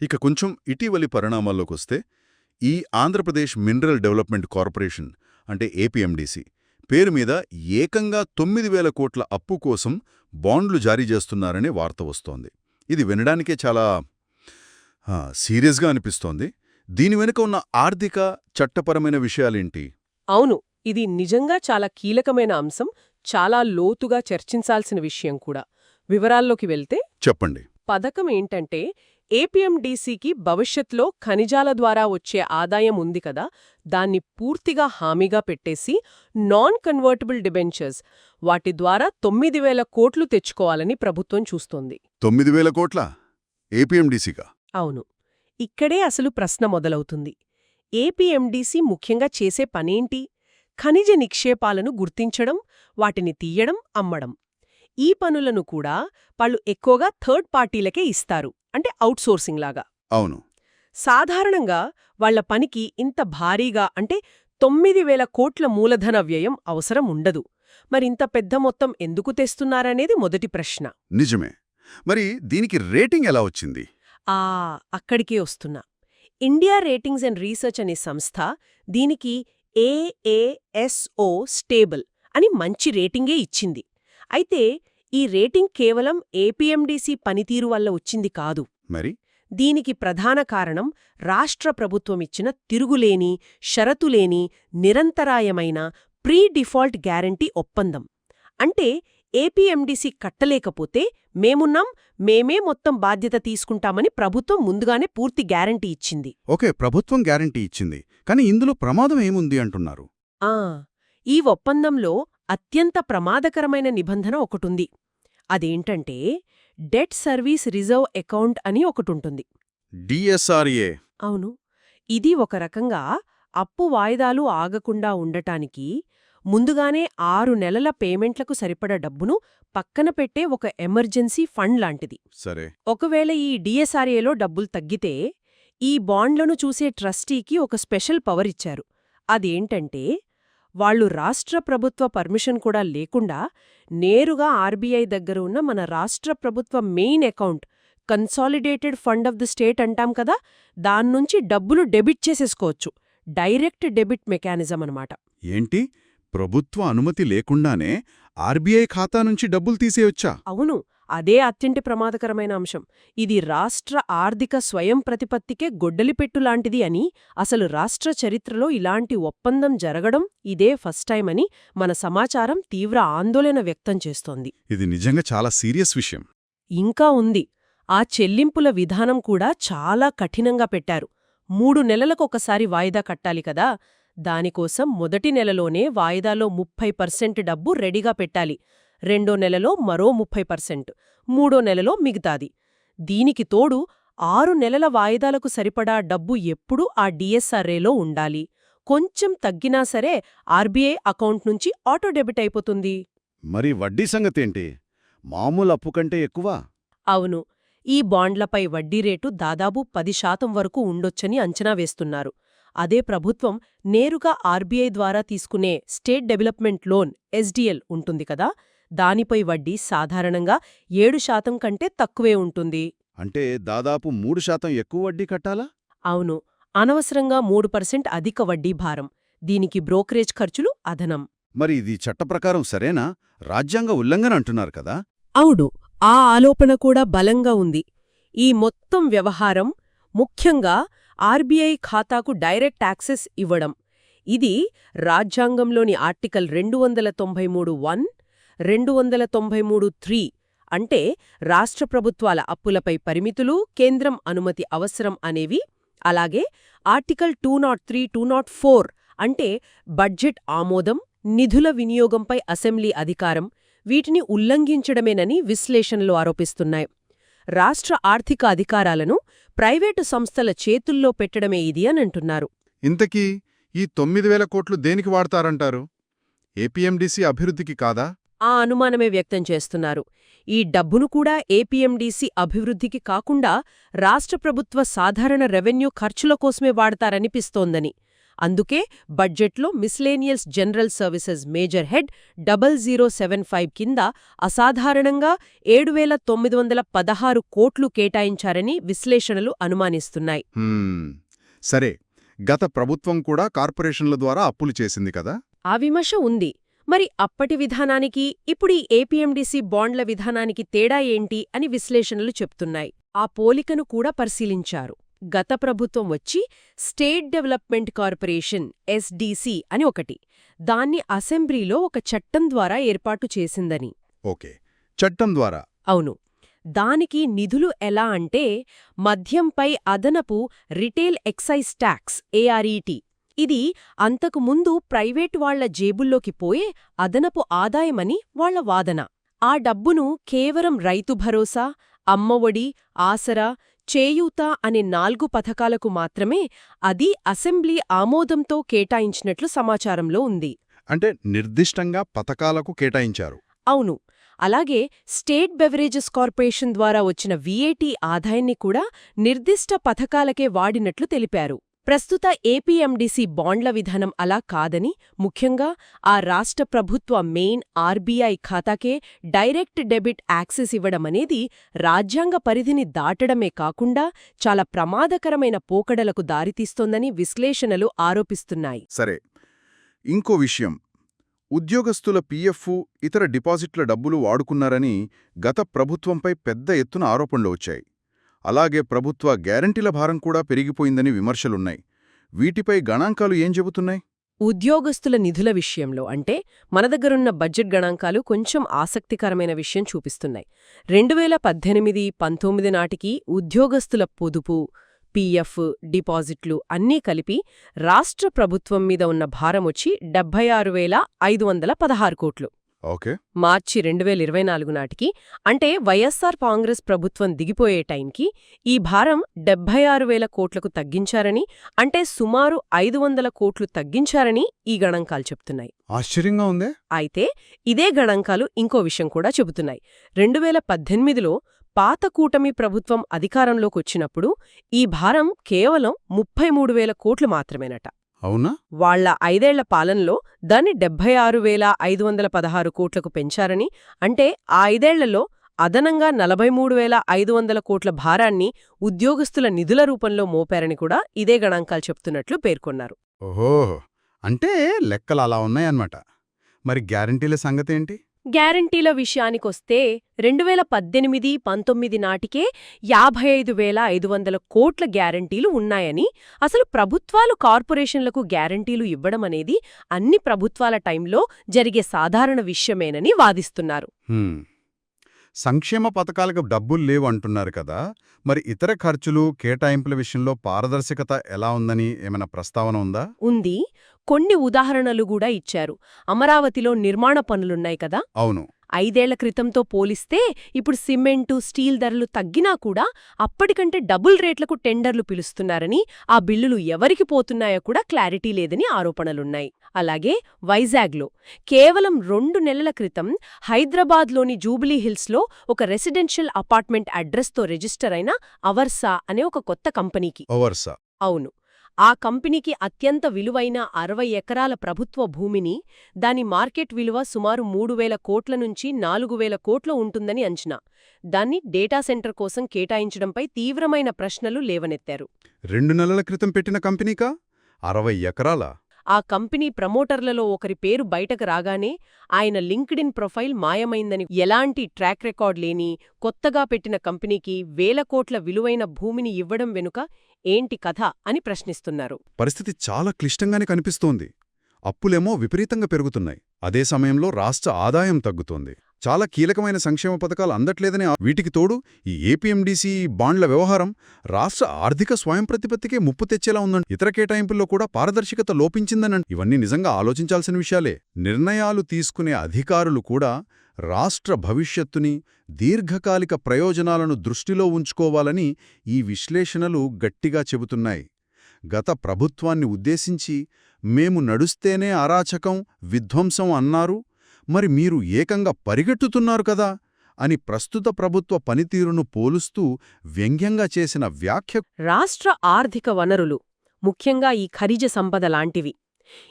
ఇక కొంచెం ఇటీవలి పరిణామాల్లోకొస్తే ఈ ఆంధ్రప్రదేశ్ మినరల్ డెవలప్మెంట్ కార్పొరేషన్ అంటే ఏపీఎండిసి పేరు మీద ఏకంగా తొమ్మిది వేల కోట్ల అప్పు కోసం బాండ్లు జారీ చేస్తున్నారనే వార్త వస్తోంది. ఇది వినడానికే చాలా సీరియస్గా అనిపిస్తోంది. దీని వెనుక ఉన్న ఆర్థిక చట్టపరమైన విషయాలేంటి? అవును ఇది నిజంగా చాలా కీలకమైన అంశం చాలా లోతుగా చర్చించాల్సిన విషయం కూడా. వివరాల్లోకి వెళ్తే చెప్పండి. పథకం ఏంటంటే ఏపీఎండీసీకి భవిష్యత్లో ఖనిజాల ద్వారా వచ్చే ఆదాయం ఉంది కదా దాన్ని పూర్తిగా హామీగా పెట్టేసి నాన్ కన్వర్టబుల్ డిబెంచర్స్ వాటి ద్వారా తొమ్మిది వేల కోట్లు తెచ్చుకోవాలని ప్రభుత్వం చూస్తోంది. తొమ్మిది వేల కోట్ల? ఏపీఎండిసిగా అవును. ఇక్కడే అసలు ప్రశ్న మొదలవుతుంది. ఏపీఎండీసీ ముఖ్యంగా చేసే పనేంటి? ఖనిజ నిక్షేపాలను గుర్తించడం వాటిని తీయడం అమ్మడం. ఈ పనులను కూడా వాళ్ళు ఎక్కువగా థర్డ్ పార్టీలకే ఇస్తారు. అంటే అవుట్సోర్సింగ్ లాగా. అవును. సాధారణంగా వాళ్ళ పనికి ఇంత భారీగా అంటే తొమ్మిది వేల కోట్ల మూలధన వ్యయం అవసరం ఉండదు. మరింత పెద్ద మొత్తం ఎందుకు తెస్తున్నారనేది మొదటి ప్రశ్న. నిజమే. మరి దీనికి రేటింగ్ ఎలా వచ్చింది? ఆ అక్కడికే వస్తున్నా. ఇండియా రేటింగ్స్ అండ్ రీసెర్చ్ అనే సంస్థ దీనికి ఏఏఎస్ఓ స్టేబుల్ అని మంచి రేటింగే ఇచ్చింది. అయితే ఈ రేటింగ్ కేవలం ఏపీఎండీసీ పనితీరు వల్ల వచ్చింది కాదు. మరి? దీనికి ప్రధాన కారణం రాష్ట్ర ప్రభుత్వమిచ్చిన తిరుగులేని షరతులేని నిరంతరాయమైన ప్రీ డిఫాల్ట్ గ్యారంటీ ఒప్పందం. అంటే ఏపీఎండీసీ కట్టలేకపోతే మేమున్నాం మేమే మొత్తం బాధ్యత తీసుకుంటామని ప్రభుత్వం ముందుగానే పూర్తి గ్యారంటీ ఇచ్చింది. ఓకే ప్రభుత్వం గ్యారంటీ ఇచ్చింది. కానీ ఇందులో ప్రమాదం ఏముంది అంటున్నారు? ఆ ఈ ఒప్పందంలో అత్యంత ప్రమాదకరమైన నిబంధన ఒకటుంది. అదేంటంటే డెట్ సర్వీస్ రిజర్వ్ అకౌంట్ అని ఒకటుంటుంది. డిఎస్ఆర్ఏ అవును. ఇది ఒక రకంగా అప్పు వాయిదాలు ఆగకుండా ఉండటానికి ముందుగానే ఆరు నెలల పేమెంట్లకు సరిపడ డబ్బును పక్కన పెట్టే ఒక ఎమర్జెన్సీ ఫండ్ లాంటిది. సరే. ఒకవేళ ఈ డిఎస్ఆర్ఏలో డబ్బులు తగ్గితే ఈ బాండ్లను చూసే ట్రస్టీకి ఒక స్పెషల్ పవర్ ఇచ్చారు. అదేంటంటే వాళ్ళు రాష్ట్ర ప్రభుత్వ పర్మిషన్ కూడా లేకుండా నేరుగా ఆర్బీఐ దగ్గర ఉన్న మన రాష్ట్ర ప్రభుత్వ main account consolidated fund of the state అంటాం కదా దాన్నుంచి డబ్బులు డెబిట్ చేసేసుకోవచ్చు. డైరెక్ట్ డెబిట్ మెకానిజం అన్నమాట. ఏంటి? ప్రభుత్వ అనుమతి లేకుండానే ఆర్బీఐ ఖాతా నుంచి డబ్బులు తీసేయొచ్చా? అవును. అదే అత్యంటి ప్రమాదకరమైన అంశం. ఇది రాష్ట్ర ఆర్థిక స్వయం ప్రతిపత్తికే గొడ్డలిపెట్టు లాంటిది అని అసలు రాష్ట్ర చరిత్రలో ఇలాంటి ఒప్పందం జరగడం ఇదే ఫస్ట్ టైం అని మన సమాచారం తీవ్ర ఆందోళన వ్యక్తం చేస్తోంది. ఇది నిజంగా చాలా సీరియస్ విషయం. ఇంకా ఉంది. ఆ చెల్లింపుల విధానం కూడా చాలా కఠినంగా పెట్టారు. మూడు నెలలకొకసారి వాయిదా కట్టాలి కదా! దానికోసం మొదటి నెలలోనే వాయిదాలో ముప్పై పర్సెంట్ డబ్బు రెడీగా పెట్టాలి. రెండో నెలలో మరో ముప్పై పర్సెంట్ మూడో నెలలో మిగతాది. దీనికి తోడు ఆరు నెలల వాయిదాలకు సరిపడా డబ్బు ఎప్పుడూ ఆ డిఎస్ఆర్ఏలో ఉండాలి. కొంచెం తగ్గినా సరే ఆర్బీఐ అకౌంట్ నుంచి ఆటో డెబిట్ అయిపోతుంది. మరి వడ్డీ సంగతేంటి? మామూలు అప్పు కంటే ఎక్కువ? అవును. ఈ బాండ్లపై వడ్డీ రేటు దాదాపు పది శాతం వరకు ఉండొచ్చని అంచనా వేస్తున్నారు. అదే ప్రభుత్వం నేరుగా ఆర్బీఐ ద్వారా తీసుకునే స్టేట్ డెవలప్మెంట్ లోన్ ఎస్డిఎల్ ఉంటుంది కదా దానిపై వడ్డీ సాధారణంగా ఏడు శాతం కంటే తక్కువే ఉంటుంది. అంటే దాదాపు మూడు శాతం ఎక్కువ వడ్డీ కట్టాలా? అవును. అనవసరంగా మూడు పర్సెంట్ అధిక వడ్డీ భారం. దీనికి బ్రోకరేజ్ ఖర్చులు అదనం. మరి ఇది చట్టప్రకారం సరేనా? రాజ్యాంగ ఉల్లంఘన అంటున్నారు కదా? అవును. ఆ ఆలోపన కూడా బలంగా ఉంది. ఈ మొత్తం వ్యవహారం ముఖ్యంగా ఆర్బీఐ ఖాతాకు డైరెక్ట్ యాక్సెస్ ఇవ్వడం. ఇది రాజ్యాంగంలోని ఆర్టికల్ రెండు వందల తొంభై మూడు వన్ రెండు వందల తొంభై మూడు త్రీ అంటే రాష్ట్ర ప్రభుత్వాల అప్పులపై పరిమితులు కేంద్రం అనుమతి అవసరం అనేవి అలాగే article two nought three two nought four అంటే బడ్జెట్ ఆమోదం నిధుల వినియోగంపై అసెంబ్లీ అధికారం వీటిని ఉల్లంఘించడమేనని విశ్లేషణలు ఆరోపిస్తున్నాయి. రాష్ట్ర ఆర్థిక అధికారాలను ప్రైవేటు సంస్థల చేతుల్లో పెట్టడమే ఇది అంటున్నారు. ఇంతకీ ఈ తొమ్మిది వేల కోట్లు దేనికి వాడతారంటారు? ఏపీఎండిసి అభివృద్ధికి కాదా? ఆ అనుమానమే వ్యక్తం చేస్తున్నారు. ఈ డబ్బును కూడా ఏపీఎండీసీ అభివృద్ధికి కాకుండా రాష్ట్ర ప్రభుత్వ సాధారణ రెవెన్యూ ఖర్చుల కోసమే వాడతారనిపిస్తోందని. అందుకే బడ్జెట్లో miscellaneous general services major head double zero seven five కింద అసాధారణంగా ఏడు వేల తొమ్మిది వందల పదహారు కోట్లు కేటాయించారని విశ్లేషణలు అనుమానిస్తున్నాయి. సరే గత ప్రభుత్వం కూడా కార్పొరేషన్ల ద్వారా అప్పులు చేసింది కదా? ఆ విమర్శ ఉంది. మరి అప్పటి విధానానికి ఇప్పుడు ఈ ఏపీఎండీసీ బాండ్ల విధానానికి తేడా ఏంటి అని విశ్లేషణలు చెప్తున్నాయి. ఆ పోలికను కూడా పరిశీలించారు. గత ప్రభుత్వం వచ్చి స్టేట్ డెవలప్మెంట్ కార్పొరేషన్ ఎస్డీసీ అని ఒకటి. దాన్ని అసెంబ్లీలో ఒక చట్టం ద్వారా ఏర్పాటు చేసిందని. ఓకే. చట్టం ద్వారా? అవును. దానికి నిధులు ఎలా అంటే మద్యంపై అదనపు రిటేల్ ఎక్సైజ్ ట్యాక్స్ ఏఆర్ఈటీ ఇది అంతకు ముందు ప్రైవేట్ వాళ్ళ జేబుల్లోకి పోయే అదనపు ఆదాయమని వాళ్ళ వాదన. ఆ డబ్బును కేవలం రైతు భరోసా అమ్మఒడి ఆసరా చేయూత అనే నాల్గు పథకాలకు మాత్రమే అది అసెంబ్లీ ఆమోదంతో కేటాయించినట్లు సమాచారంలో ఉంది. అంటే నిర్దిష్టంగా పథకాలకు కేటాయించారు. అవును. అలాగే స్టేట్ బెవరేజెస్ కార్పొరేషన్ ద్వారా వచ్చిన వీఏటీ ఆదాయాన్ని కూడా నిర్దిష్ట పథకాలకే వాడినట్లు తెలిపారు. ప్రస్తుత ఏపీఎండీసీ బాండ్ల విధానం అలా కాదని ముఖ్యంగా ఆ రాష్ట్ర ప్రభుత్వ మెయిన్ ఆర్బీఐ ఖాతాకే డైరెక్ట్ డెబిట్ యాక్సెస్ ఇవ్వడమనేది రాజ్యాంగ పరిధిని దాటడమే కాకుండా చాలా ప్రమాదకరమైన పోకడలకు దారితీస్తోందని విశ్లేషణలు ఆరోపిస్తున్నాయి. సరే ఇంకో విషయం. ఉద్యోగస్తుల పీఎఫ్ ఇతర డిపాజిట్ల డబ్బులు వాడుకున్నారని గత ప్రభుత్వంపై పెద్ద ఎత్తున ఆరోపణలు వచ్చాయి. అలాగే ప్రభుత్వ గ్యారంటీల భారం కూడా పెరిగిపోయిందని విమర్శలున్నాయి. వీటిపై గణాంకాలు ఏం చెబుతున్నాయి? ఉద్యోగస్తుల నిధుల విషయంలో అంటే మన దగ్గరున్న బడ్జెట్ గణాంకాలు కొంచెం ఆసక్తికరమైన విషయం చూపిస్తున్నాయి. రెండు వేల పద్దెనిమిది పంతొమ్మిది నాటికి ఉద్యోగస్తుల పొదుపు పీఎఫ్ డిపాజిట్లు అన్నీ కలిపి రాష్ట్ర ప్రభుత్వం మీద ఉన్న భారమొచ్చి డెబ్బై ఆరు వేల ఐదు వందల పదహారు కోట్లు. మార్చి రెండు వేల ఇరవై నాలుగు నాటికి అంటే వైఎస్సార్ కాంగ్రెస్ ప్రభుత్వం దిగిపోయే టైంకి ఈ భారం డెబ్బై ఆరు వేల కోట్లకు తగ్గించారని అంటే సుమారు ఐదు వందల కోట్లు తగ్గించారని ఈ గణాంకాలు చెప్తున్నాయి. ఆశ్చర్యంగా ఉందే. అయితే ఇదే గణాంకాలు ఇంకో విషయం కూడా చెబుతున్నాయి. రెండు వేల పద్దెనిమిదిలో పాత కూటమి ప్రభుత్వం అధికారంలోకొచ్చినప్పుడు ఈ భారం కేవలం ముప్పై మూడు వేల కోట్లు మాత్రమేనట. అవునా? వాళ్ళ ఐదేళ్ళ పాలనలో దాన్ని డెబ్బై ఆరు వేల ఐదు వందల పదహారు కోట్లకు పెంచారని అంటే ఆ ఐదేళ్ళలో అదనంగా నలభై మూడు వేల ఐదు వందల కోట్ల భారాన్ని ఉద్యోగస్తుల నిధుల రూపంలో మోపారని కూడా ఇదే గణాంకాలు చెప్తున్నట్లు పేర్కొన్నారు. ఓహో! అంటే లెక్కలు అలా ఉన్నాయన్నమాట. మరి గ్యారంటీల సంగతేంటి? గ్యారంటీల విషయానికొస్తే రెండువేల పద్దెనిమిది పంతొమ్మిది నాటికే యాభై ఐదు వేల ఐదు వందల కోట్ల గ్యారంటీలు ఉన్నాయని అసలు ప్రభుత్వాలు కార్పొరేషన్లకు గ్యారంటీలు ఇవ్వడం అనేది అన్ని ప్రభుత్వాల టైంలో జరిగే సాధారణ విషయమేనని వాదిస్తున్నారు. సంక్షేమ పథకాలకు డబ్బులు లేవు అంటున్నారు కదా. మరి ఇతర ఖర్చులు కేటాయింపుల విషయంలో పారదర్శకత ఎలా ఉందని ఏమైనా ప్రస్తావన ఉందా? ఉంది. కొన్ని ఉదాహరణలు కూడా ఇచ్చారు. అమరావతిలో నిర్మాణ పనులున్నాయి కదా. అవును. ఐదేళ్ళ క్రితంతో పోలిస్తే ఇప్పుడు సిమెంటు స్టీల్ ధరలు తగ్గినా కూడా అప్పటికంటే డబుల్ రేట్లకు టెండర్లు పిలుస్తున్నారని ఆ బిల్లులు ఎవరికి పోతున్నాయో కూడా క్లారిటీ లేదని ఆరోపణలున్నాయి. అలాగే వైజాగ్లో కేవలం రెండు నెలల క్రితం హైదరాబాద్లోని జూబిలీ హిల్స్లో ఒక రెసిడెన్షియల్ అపార్ట్మెంట్ అడ్రస్తో రిజిస్టర్ అయిన అవర్సా అనే ఒక కొత్త కంపెనీకి. అవును. ఆ కంపెనీకి అత్యంత విలువైన అరవై ఎకరాల ప్రభుత్వ భూమిని దాని మార్కెట్ విలువ సుమారు మూడు వేల కోట్ల నుంచి నాలుగు వేల కోట్ల ఉంటుందని అంచనా. దాన్ని డేటా సెంటర్ కోసం కేటాయించడంపై తీవ్రమైన ప్రశ్నలు లేవనెత్తారు. రెండు నెలల క్రితం పెట్టిన కంపెనీకా? అరవై ఎకరాలా? ఆ కంపెనీ ప్రమోటర్లలో ఒకరి పేరు బయటకు రాగానే ఆయన లింక్డ్ఇన్ ప్రొఫైల్ మాయమైందని ఎలాంటి ట్రాక్ రికార్డ్ లేని కొత్తగా పెట్టిన కంపెనీకి వేల కోట్ల విలువైన భూమిని ఇవ్వడం వెనుక ఏంటి కథ అని ప్రశ్నిస్తున్నారు. పరిస్థితి చాలా క్లిష్టంగానే కనిపిస్తోంది. అప్పులేమో విపరీతంగా పెరుగుతున్నాయి. అదే సమయంలో రాష్ట్ర ఆదాయం తగ్గుతోంది. చాలా కీలకమైన సంక్షేమ పథకాలు అందట్లేదని వీటికి తోడు ఈ ఏపీఎండీసీ బాండ్ల వ్యవహారం రాష్ట్ర ఆర్థిక స్వయం ప్రతిపత్తికే ముప్పు తెచ్చేలా ఉందండి ఇతర కేటాయింపుల్లో కూడా పారదర్శకత లోపించిందనండి ఇవన్నీ నిజంగా ఆలోచించాల్సిన విషయాలే. నిర్ణయాలు తీసుకునే అధికారులు కూడా రాష్ట్ర భవిష్యత్తుని దీర్ఘకాలిక ప్రయోజనాలను దృష్టిలో ఉంచుకోవాలని ఈ విశ్లేషణలు గట్టిగా చెబుతున్నాయి. గత ప్రభుత్వాన్ని ఉద్దేశించి మేము నడుస్తేనే అరాచకం విధ్వంసం అన్నారు మరి మీరు ఏకంగా పరిగెట్టుతున్నారు కదా అని ప్రస్తుత ప్రభుత్వ పనితీరును పోలుస్తూ వ్యంగ్యంగా చేసిన వ్యాఖ్య రాష్ట్ర ఆర్థిక వనరులు ముఖ్యంగా ఈ ఖనిజ సంపద లాంటివి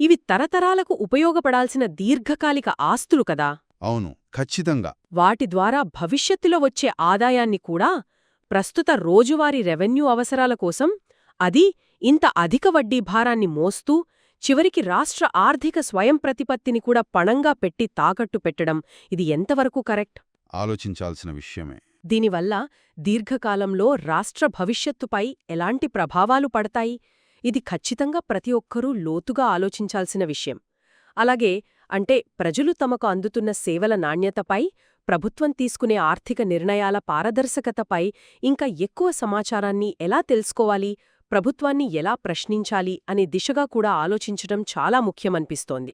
ఇవి తరతరాలకు ఉపయోగపడాల్సిన దీర్ఘకాలిక ఆస్తులు కదా. అవును ఖచ్చితంగా. వాటి ద్వారా భవిష్యత్తులో వచ్చే ఆదాయాన్ని కూడా ప్రస్తుత రోజువారీ రెవెన్యూ అవసరాల కోసం అది ఇంత అధిక వడ్డీ భారాన్ని మోస్తూ చివరికి రాష్ట్ర ఆర్థిక స్వయం ప్రతిపత్తిని కూడా పణంగా పెట్టి తాకట్టు పెట్టడం ఇది ఎంతవరకు కరెక్ట్? ఆలోచించాల్సిన విషయమే. దీనివల్ల దీర్ఘకాలంలో రాష్ట్ర భవిష్యత్తుపై ఎలాంటి ప్రభావాలు పడతాయి? ఇది ఖచ్చితంగా ప్రతి ఒక్కరూ లోతుగా ఆలోచించాల్సిన విషయం. అలాగే అంటే ప్రజలు తమకు అందుతున్న సేవల నాణ్యతపై ప్రభుత్వం తీసుకునే ఆర్థిక నిర్ణయాల పారదర్శకతపై ఇంకా ఎక్కువ సమాచారాన్ని ఎలా తెలుసుకోవాలి? ప్రభుత్వాన్ని ఎలా ప్రశ్నించాలి అనే దిశగా కూడా ఆలోచించడం చాలా ముఖ్యమనిపిస్తోంది.